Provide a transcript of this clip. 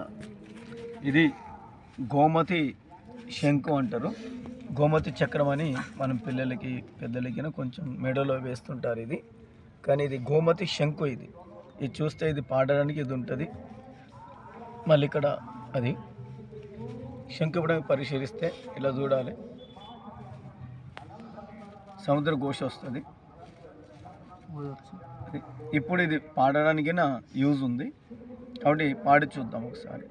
చూపిస్తా ఇది గోమతి శంకు అంటారు. గోమతి చక్రం అని మనం పిల్లలకి పెద్దలకి కొంచెం మెడలో వేస్తుంటారు ఇది. కానీ ఇది గోమతి శంకు ఇది. ఇది చూస్తే ఇది పాడడానికి ఇది ఉంటుంది. మళ్ళీ ఇక్కడ అది శంకు ఇవ్వడానికి పరిశీలిస్తే ఇలా చూడాలి. సముద్ర ఘోష వస్తుంది. ఇప్పుడు ఇది పాడడానికి యూజ్ ఉంది. కాబట్టి పాడి చూద్దాం ఒకసారి.